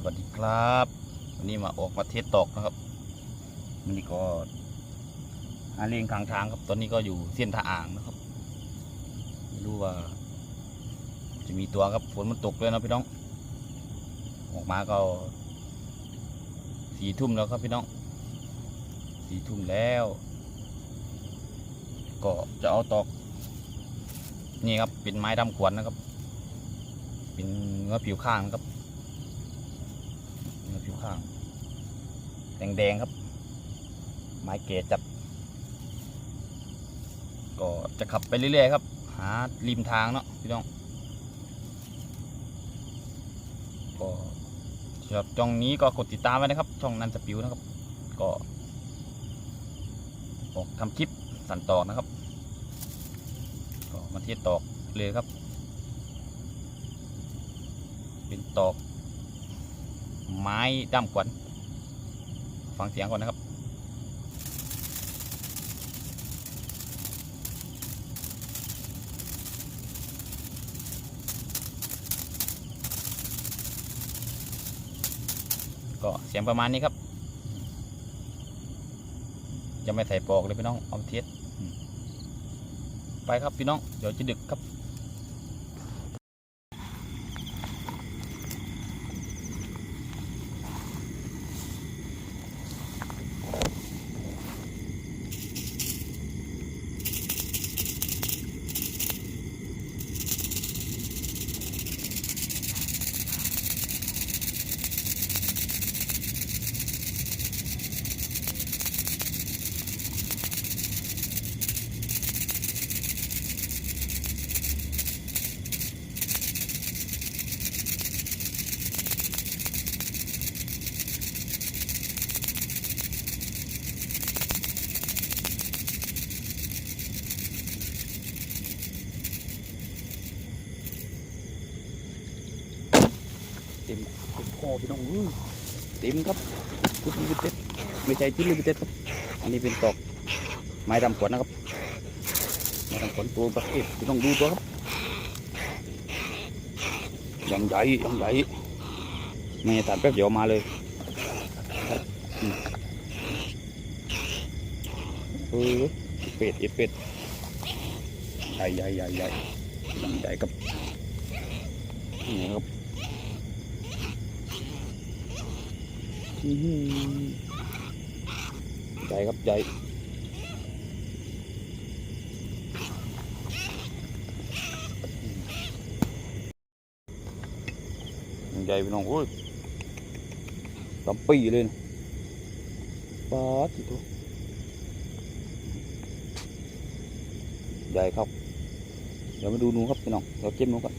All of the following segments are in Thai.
สวัสดีครับวันนี้มาออกมาเทสตอกนะครับวันนี้ก็หาเลียงทางทางครับ ตอนนี้ก็อยู่เส้นท่าอ่างนะครับไม่รู้ว่า จะมีตัวครับฝนมันตกเลยนะพี่น้อง ออกมาก็สี่ทุ่มแล้วครับพี่น้องสี่ทุ่มแล้ว ก็จะเอาตอก นี่ครับเป็นไม้ดำขวนนะครับ เป็นเนื้อผิวข้างนะครับ ข้างแดงๆครับ ไม้เกศจัดก็จะขับไปเรื่อยๆครับ หาริมทางเนาะพี่น้อง ก็สำหรับช่องนี้ก็กดติดตามไว้นะครับ ช่องนันสปิวนะครับ ก็ออกทำคลิปสั่นตอกนะครับ ก็มาเทียตอกเลยครับ เป็นตอก ไม้ด้ามขวัญฟังเสียงก่อนนะครับ ก็เสียงประมาณนี้ครับ จะไม่ใส่ปลอกเลยพี่น้องเอามเทสไปครับพี่น้อง เดี๋ยวจะดึกครับ อพี่น้องเต็มครับชุดลิมิเต็ดไม่ใช่ชุดลิมิเต็ดครับอันนี้เป็นตอกไม้ดำขวัญนะครับไม้ดำขวัญตัวประเภทพี่น้องดูตัวครับยังใหญ่ยังใหญ่ไม่ทานแป๊บเดียวมาเลยเออเป็ดเอเป็ดใหญ่ใหญ่ใหญ่ใหญ่ใหญ่ครับนี่ครับ อื้อหือ ใหญ่ครับใหญ่ใหญ่พี่น้องโอ้ยลำปีเลยนะปาสิตัวใหญ่ครับ เดี๋ยวมาดูนูครับพี่น้องเดี๋ยวเก็บนูกัน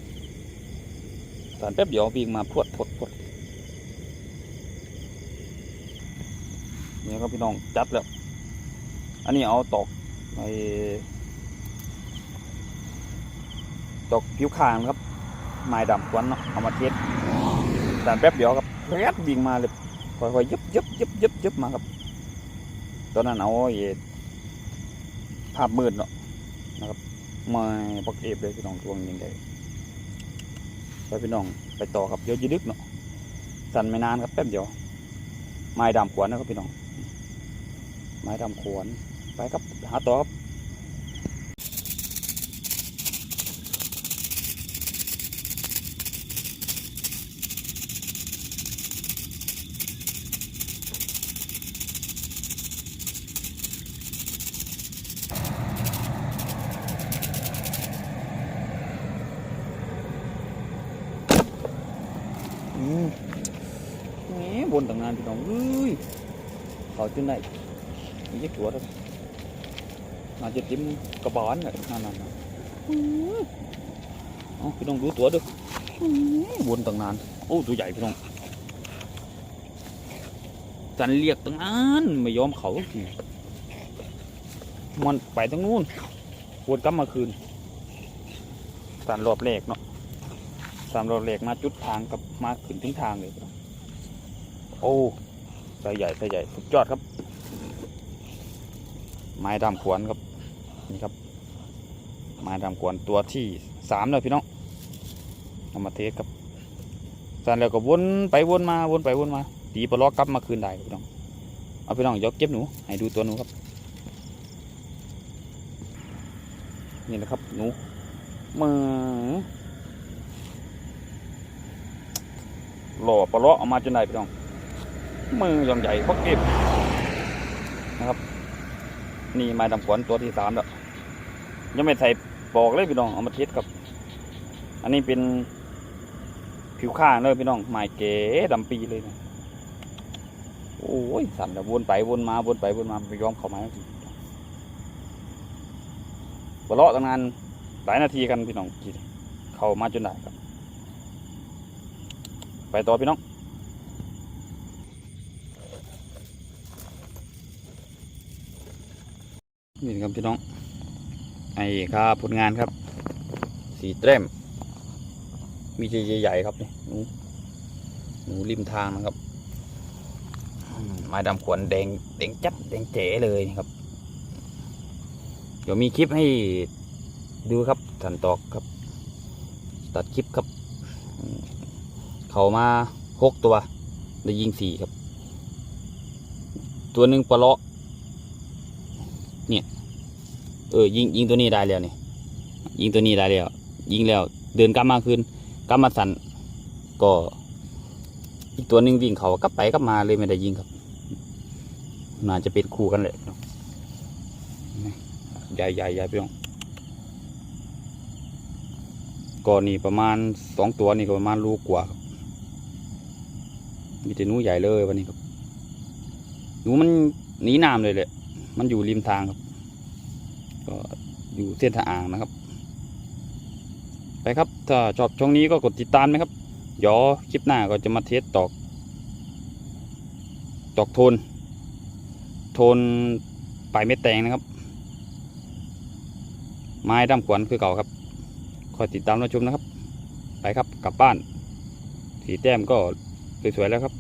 ตานแป๊บเดียววิ่งมาพรวดพวดพวด นี่ครับพี่น้องจับแล้ว อันนี้เอาตอกไอตอกผิวคางครับไม้ดำควันเนาะเอามาเทสแต่แป๊บเดียวครับแป๊บวิ่งมาเลยค่อยๆยึบยึบยึบยึบยึบมาครับ ตอนนั้นเอาไอ้ภาพมืดเนาะนะครับมาปักเอฟเลยพี่น้องทวงยังไงไปพี่น้องไปต่อครับเดี๋ยวจะดึกเนาะสั่นไม่นานครับแป๊บเดียวไม้ดำขวนนะครับพี่น้อง ไม้ดำขวนไปครับหาต่อครับอืมแหมบนต่างนานพี่น้องเอ้ยเขาจุดไหน มี cái chuột đó mà chỉ tím có bón này nè nè nè Đó, พี่น้องดูตัวดูวนตั้งนาน โอ้ตัวใหญ่พี่น้องจันเรียกตั้งนานไม่ยอมเขาทีมันไปทางนู้นวนกลับมาคืนสามรอบแรกเนาะสามรอบแรกมาจุดทางกับมาขึ้นถึงทางเลย โอ้ใส่ใหญ่ใส่ใหญ่สุดยอดครับ ไม้ดำขวนครับนี่ครับ ไม้ดำขวนตัวที่สามเลยพี่น้องเอามาเทสครับสั่นแล้วก็วนไปวนมาวนไปวนมาตีปลอกกลับมาคืนได้พี่น้องเอาพี่น้องยกเก็บหนูให้ดูตัวหนูครับ นี่นะครับหนูมือหล่อปลาะออกมาจนได้พี่น้องมือยังใหญ่พักเก็บนะครับ นี่ไม้ดำขวัญตัวที่สามแล้วยังไม่ใส่ปอกเลยพี่น้องเอามาเทสครับ อันนี้เป็นผิวข้างเลยพี่น้องไม้เก๋ดำปีเลยนะโอ้ยสั่นแล้วนไปวนมาวนไปวนมาไม่ยอมเข้ามาสักทีปลาะตั้งนานหลายนาทีกันพี่น้องกินเข้ามาจนได้ครับ ไปต่อพี่น้อง นี่ครับพี่น้องไอ้ครับผลงานครับ สีเต้ม มีใจใหญ่ๆครับนี่หนูหนูริมทางนะครับมไม้ดำขวนแดงแดงจัดแดงเจ๋เลยครับ เดี๋ยวมีคลิปให้ดูครับสันตอกครับ ตัดคลิปครับ เขามาหกตัวได้ยิงสี่ครับ ตัวหนึ่งปลาเลาะ เนี่ย เออ ยิงยิงตัวนี้ได้แล้วนี่ยิงตัวนี้ได้แล้ว ยิงแล้ว เดินกลับมาคืนกลับมาสันก็อีกตัวหนึ่งวิ่งเขากลับไปกลับมาเลยไม่ได้ยิงครับน่าจะเป็นคู่กันแหละพี่น้องนี่ใหญ่ใหญ่ใหญ่พี่น้องก็นี่ประมาณสองตัวนี่ก็ประมาณลูกกว่าครับมีแต่นูใหญ่เลยวันนี้ครับหนูมันหนีน้ำเลยแหละ มันอยู่ริมทางครับ ก็อยู่เส้นทางอ่างนะครับ ไปครับ ถ้าชอบช่องนี้ก็กดติดตามนะครับเดี๋ยวคลิปหน้าก็จะมาเทสตอก ตอกโทน โทนปลายเม็ดแตงนะครับ ไม้ดำขวัญคือเก่าครับ คอยติดตามรับชมนะครับ ไปครับกลับบ้าน สีแต้มก็สวยๆแล้วครับ